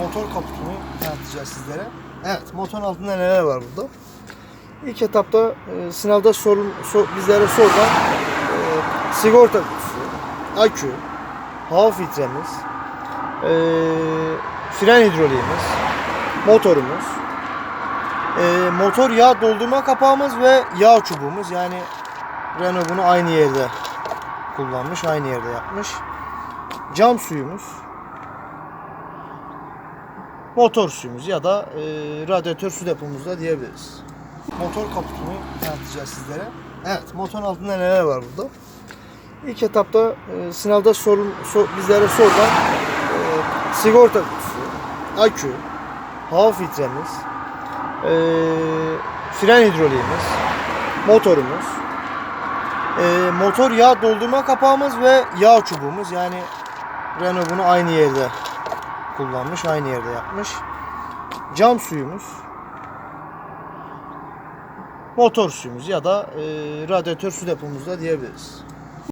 motor kaputunu tanıtacağız sizlere. Evet, motorun altında neler var burada? İlk etapta e, sınavda sorun, so- bizlere sorulan e, sigorta kutusu, akü, hava filtremiz, e, fren hidroliğimiz, motorumuz, e, motor yağ doldurma kapağımız ve yağ çubuğumuz. Yani Renault bunu aynı yerde kullanmış, aynı yerde yapmış. Cam suyumuz, motor suyumuz ya da e, radyatör su depomuz da diyebiliriz. Motor kaputunu tanıtacağız sizlere. Evet, motorun altında neler var burada? İlk etapta e, sınavda sorun, so- bizlere sorulan e, sigorta kutusu, akü, hava filtremiz, e, fren hidroliğimiz, motorumuz, e, motor yağ doldurma kapağımız ve yağ çubuğumuz. Yani Renault bunu aynı yerde kullanmış, aynı yerde yapmış. Cam suyumuz, motor suyumuz ya da e, radyatör su depomuz da diyebiliriz.